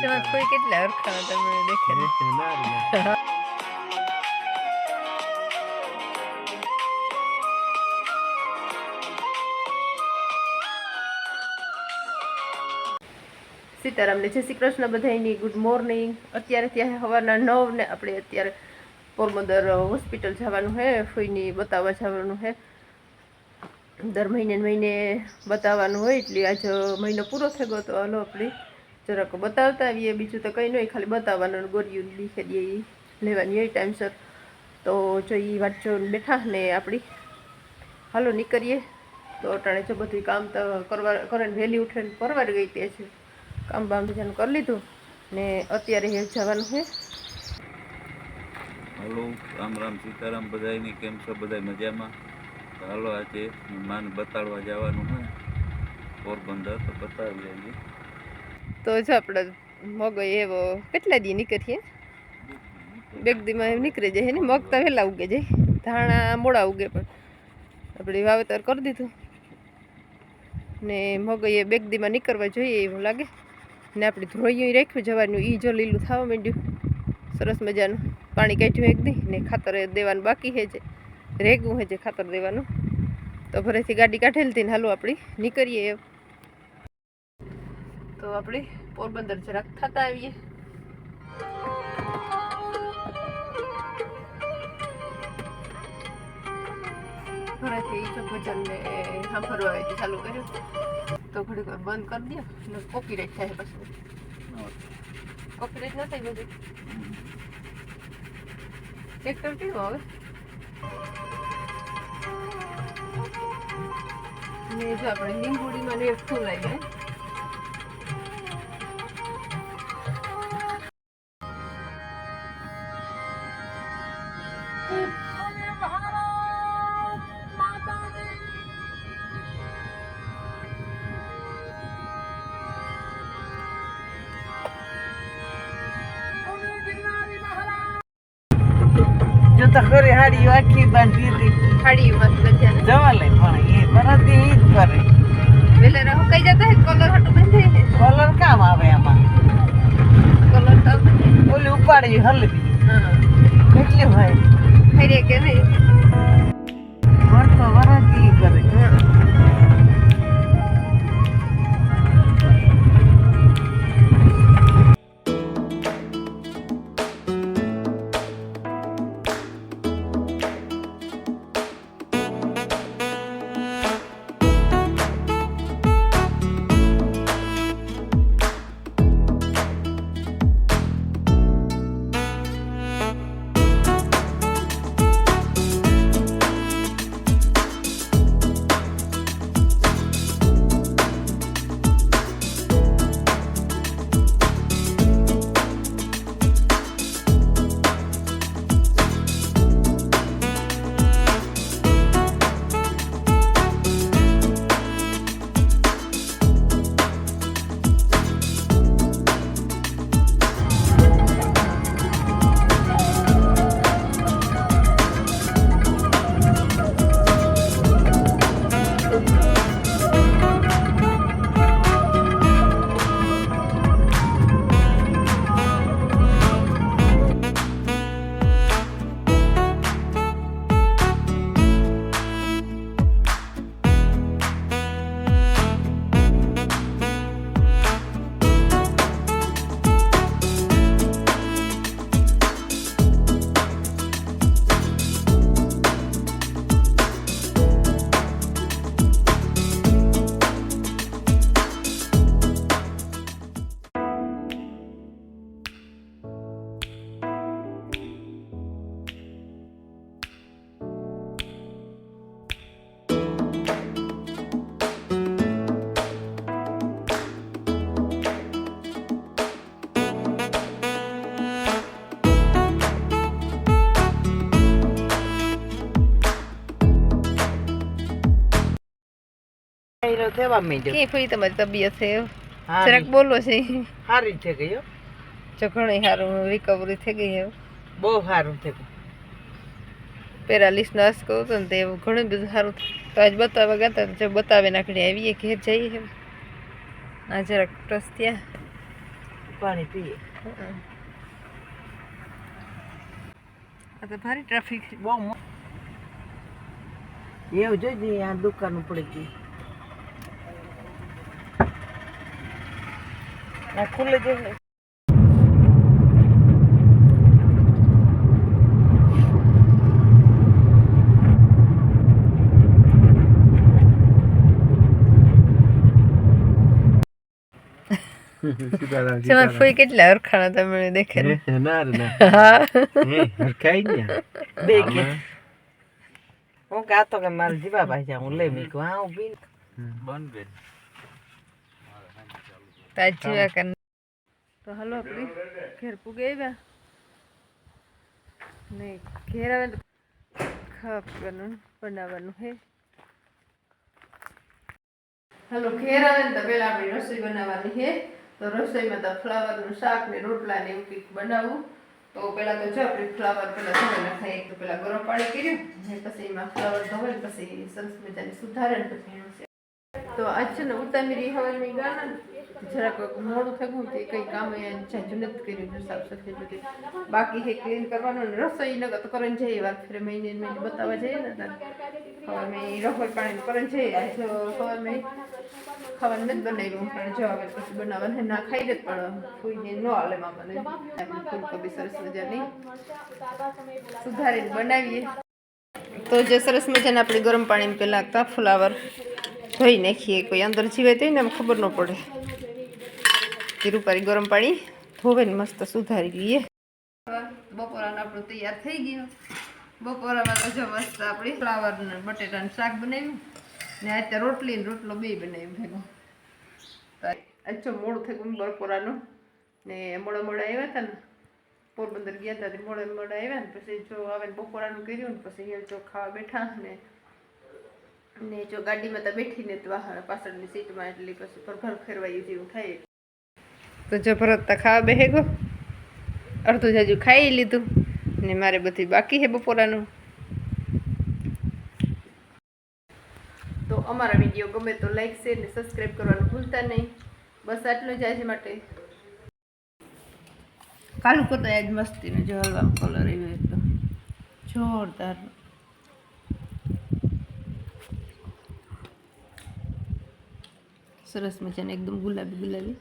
તેમાં કોઈ કેટલા અરખાના તમને દેખે સીતારામને જય શ્રી કૃષ્ણ બધાયની. ગુડ મોર્નિંગ અત્યારે ત્યાં સવારના નવ ને આપણે અત્યારે પોરબંદર હોસ્પિટલ જવાનું છે ફોઈની બતાવવા જવાનું છે દર મહિને મહિને બતાવવાનું હોય, એટલે આજ મહિનો પૂરો થઈ ગયો તો હલો આપણે જરાક બતાવતા આવીએ. બીજું તો કંઈ નહીં ખાલી બતાવવાનું ગોરીયું લીખે દે ઈ લેવાની હોય ટાઈમસર તો જો એ વાંચો બેઠા ને આપણી. હાલો નીકળીએ. તો અટાણે જો બધું કામ તો કરવા કરીને વહેલી ઉઠીને પરવાર ગઈ તે છે કામ બામ બીજાનું કરી લીધું ને અત્યારે એ જવાનું છે. હલો રામ રામ સીતારામ બધાયની કેમ છો? બધા મજામાં? હાલો આજે માન બતાડવા જવાનું હોય પોરબંદર તો બતાવી આવીએ. તો જો આપણે મગ એવો કેટલા દી નીકળીએ બેગ દીમાં એમ નીકળી જાય ને મગ તો વહેલા ઉગે જાય. ધાણા મોડા ઉગે પણ. આપણે વાવેતર કરી દીધું. ને મગ એ બેગ દીમાં નીકળવા જોઈએ એવું લાગે. ને આપણે ધ્રોયું રાખ્યું જવાનું એ જો લીલું થવા માંડ્યું. સરસ મજાનું. પાણી કાઢ્યું એક દી ને ખાતર દેવાનું બાકી છે જે. રેગવું છે ખાતર દેવાનું. તો ફરીથી ગાડી કાઢેલી હતી ને હાલો આપણી નીકળીએ એમ. તો આપણે પોરબંદર જરાક થતા આવીએ. ઈચ્છો ભજન ને સાંભળવા ચાલુ કર્યું. તો ઘડીક બંધ કરી દે, ને કોપીરાઈટ થાય પછી. કોપીરાઈટ ન થાય બધું. ટ્રેક્ટર કેવું હવે ને જો આપણે લીંબુડીમાં ને ફૂલ આવી જાય જો તો ખરી હાડી આખી બાંધી હતી. મત બજાને જવા લે પણ એ બરાતી ઈ જ કરે. વેલે રહો કઈ જતા હે? કલર હટુ બંધે હે? કલર કામ આવે આમાં? કલર તો ઓલી ઉપાડી હલવી. હા. કેટલી હોય. ખરી કે નહીં? પણ તો વરાતી કરે. હીરો થવા માંડ્યો. કે ફરી તમારી તબિયત છે? જરાક બોલો છે. સારી છે ગયો જો ઘણી સારું રિકવરી થઈ ગઈ હવે બહુ સારું થયું પેરાલિસ નાશ કહું તો ને તે ઘણું બધું સારું તો આજ બતાવવા ગયા હતા જો બતાવે નાખડી આવીએ ઘેર જઈએ આ જરાક ટસ ત્યાં પાણી પીએ. આ તો ભારે ટ્રાફિક બહુ એવું જોઈ આ દુકાન પડી ગઈ. આ ખુલ્લે જોઈ તમારે ફોઈ કેટલા અરખાણા તમે દેખે ના રે ના. હરખાઈ હું. કાતો કે મારે જીવા ભાઈ હું લઈ મૂકું હા હું બી બંધ બેન કર. તો હલો આપણે ઘેર પૂગે આવ્યા. ને ઘેર આવે તો ખાવા પીવાનું બનાવવાનું હે. હલો ઘેર આવે ને તો પહેલા આપણી રસોઈ બનાવવાની હે. તો રસોઈમાં તો ફ્લાવરનું શાક ને રોટલા ને એવું કંઈક બનાવવું તો પેલા તો જો આપણે ફ્લાવર પેલા ધોઈ નાખાય એક તો પેલા ગરમ પાણી કર્યું ને પછી એમાં ફ્લાવર ધોવે ને પછી સરસ મજાની સુધારે પછી તો અચ્છા ઉતામેરી હવાની ગાના ને જરાક મોડું થયું તે કંઈ કામ જાજુ નથી કર્યું સાફ સફાઈ બધી. બાકી છે ક્લીન કરવાનું રસોઈ ન તો કરીને જઈએ વાર ફેરે મહિને મહિને બતાવવા જઈએ ને ખબર મેં રસોઈ પાણી કરીને જઈએ આજ ખબર મેં ખાવાનું નથી બનાવ્યું, પણ જો હવે પછી બનાવવાનું ના ખાઈ જ પણ કોઈને ન હાલે મામાને ફૂલકોબી સરસ મજાની સુધારીને બનાવીએ. તો જે સરસ મજાને આપણે ગરમ પાણીમાં પહેલાં ફ્લાવર ધોઈ નાખીએ, કોઈ અંદર જીવે તો એને ખબર ન પડે. જીરું પારી ગરમ પાણી. ધોવે ને મસ્ત સુધારી લઈએ બપોરાનું આપણું તૈયાર થઈ ગયું. બપોરામાં તો જો મસ્ત આપણે ફ્લાવર ને બટેટાનું શાક બનાવ્યું. ને અત્યારે રોટલી ને રોટલો બે બનાવ્યું ભેગો. અચ્છો મોડું થઈ ગયું બપોરાનું. ને મોડા મોડા આવ્યા હતા ને. પોરબંદર ગયા હતા મોડે મોડા આવ્યા ને. પછી જો આવે ને બપોરાનું કર્યું ને પછી અહીંયા જો ખાવા બેઠા ને. ને જો ગાડીમાં તો બેઠીને તો પાછળની સીટમાં એટલે પછી ભરભર ફેરવાયું જેવું થાય. તો જો ભરત તો ખાવા બેહે ગો અડધું જાજુ ખાઈ લીધું. ને મારે બધી બાકી છે બપોરાનું. તો અમારા વીડિયો ગમે તો લાઈક શેર ને સબસ્ક્રાઈબ કરવાનું ભૂલતા નહીં. બસ આટલું જ આજે માટે. કાલું કરતો આજ મસ્તીનો જો હલવાનો કલર એવો હતો જોરદાર. સરસ મજાને એકદમ ગુલાબી ગુલાબી.